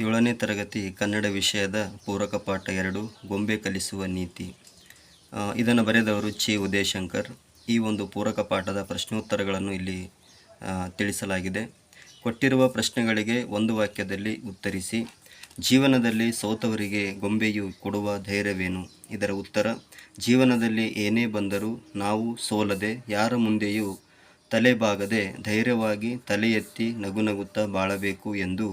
ಏಳನೇ ತರಗತಿ ಕನ್ನಡ ವಿಷಯದ ಪೂರಕ ಪಾಠ ಎರಡು, ಗೊಂಬೆ ಕಲಿಸುವ ನೀತಿ. ಇದನ್ನು ಬರೆದವರು ಚಿ. ಉದಯಶಂಕರ್. ಈ ಒಂದು ಪೂರಕ ಪಾಠದ ಪ್ರಶ್ನೋತ್ತರಗಳನ್ನು ಇಲ್ಲಿ ತಿಳಿಸಲಾಗಿದೆ. ಕೊಟ್ಟಿರುವ ಪ್ರಶ್ನೆಗಳಿಗೆ ಒಂದು ವಾಕ್ಯದಲ್ಲಿ ಉತ್ತರಿಸಿ, ಜೀವನದಲ್ಲಿ ಸೋತವರಿಗೆ ಗೊಂಬೆಯು ಕೊಡುವ ಧೈರ್ಯವೇನು? ಇದರ ಉತ್ತರ, ಜೀವನದಲ್ಲಿ ಏನೇ ಬಂದರೂ ನಾವು ಸೋಲದೆ, ಯಾರ ಮುಂದೆಯೂ ತಲೆಬಾಗದೆ ಧೈರ್ಯವಾಗಿ ತಲೆ ಎತ್ತಿ ನಗುನಗುತ್ತಾ ಬಾಳಬೇಕು ಎಂದು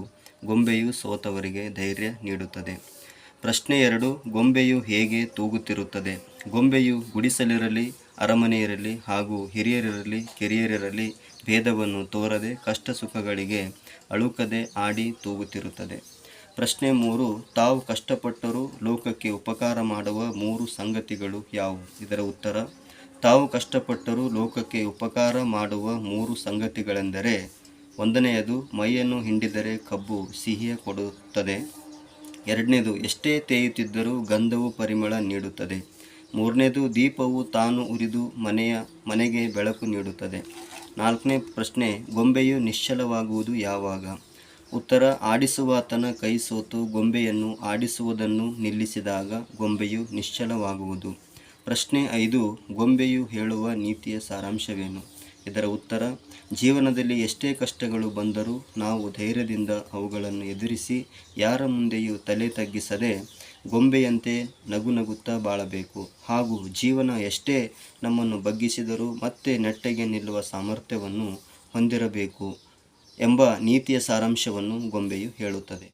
ಗೊಂಬೆಯು ಸೋತವರಿಗೆ ಧೈರ್ಯ ನೀಡುತ್ತದೆ. ಪ್ರಶ್ನೆ ಎರಡು, ಗೊಂಬೆಯು ಹೇಗೆ ತೂಗುತ್ತಿರುತ್ತದೆ? ಗೊಂಬೆಯು ಗುಡಿಸಲಿರಲಿ ಅರಮನೆಯಿರಲಿ ಹಾಗೂ ಹಿರಿಯರಿರಲಿ, ಕಿರಿಯರಿರಲಿ ಭೇದವನ್ನು ತೋರದೆ ಕಷ್ಟ ಸುಖಗಳಿಗೆ ಅಳುಕದೆ ಆಡಿ ತೂಗುತ್ತಿರುತ್ತದೆ. ಪ್ರಶ್ನೆ ಮೂರು, ತಾವು ಕಷ್ಟಪಟ್ಟರೂ ಲೋಕಕ್ಕೆ ಉಪಕಾರ ಮಾಡುವ ಮೂರು ಸಂಗತಿಗಳು ಯಾವುವು? ಇದರ ಉತ್ತರ, ತಾವು ಕಷ್ಟಪಟ್ಟರೂ ಲೋಕಕ್ಕೆ ಉಪಕಾರ ಮಾಡುವ ಮೂರು ಸಂಗತಿಗಳೆಂದರೆ ಒಂದನೆಯದು ಮೈಯನ್ನು ಹಿಂಡಿದರೆ ಕಬ್ಬು ಸಿಹಿಯ ಕೊಡುತ್ತದೆ. ಎರಡನೇದು ಎಷ್ಟೇ ತೇಯುತ್ತಿದ್ದರೂ ಗಂಧವು ಪರಿಮಳ ನೀಡುತ್ತದೆ. ಮೂರನೇದು ದೀಪವು ತಾನು ಉರಿದು ಮನೆಯ, ಮನೆಗೆ ಬೆಳಕು ನೀಡುತ್ತದೆ. ನಾಲ್ಕನೇ ಪ್ರಶ್ನೆ, ಗೊಂಬೆಯು ನಿಶ್ಚಲವಾಗುವುದು ಯಾವಾಗ? ಉತ್ತರ, ಆಡಿಸುವಾತನ ಕೈ ಸೋತು ಗೊಂಬೆಯನ್ನು ಆಡಿಸುವುದನ್ನು ನಿಲ್ಲಿಸಿದಾಗ ಗೊಂಬೆಯು ನಿಶ್ಚಲವಾಗುವುದು. ಪ್ರಶ್ನೆ ಐದು, ಗೊಂಬೆಯು ಹೇಳುವ ನೀತಿಯ ಸಾರಾಂಶವೇನು? ಇದರ ಉತ್ತರ, ಜೀವನದಲ್ಲಿ ಎಷ್ಟೇ ಕಷ್ಟಗಳು ಬಂದರೂ ನಾವು ಧೈರ್ಯದಿಂದ ಅವುಗಳನ್ನು ಎದುರಿಸಿ ಯಾರ ಮುಂದೆಯೂ ತಲೆ ತಗ್ಗಿಸದೆ ಗೊಂಬೆಯಂತೆ ನಗು ನಗುತ್ತಾ ಬಾಳಬೇಕು. ಹಾಗೂ ಜೀವನ ಎಷ್ಟೇ ನಮ್ಮನ್ನು ಬಗ್ಗಿಸಿದರೂ ಮತ್ತೆ ನೆಟ್ಟಗೆ ನಿಲ್ಲುವ ಸಾಮರ್ಥ್ಯವನ್ನು ಹೊಂದಿರಬೇಕು ಎಂಬ ನೀತಿಯ ಸಾರಾಂಶವನ್ನು ಗೊಂಬೆಯು ಹೇಳುತ್ತದೆ.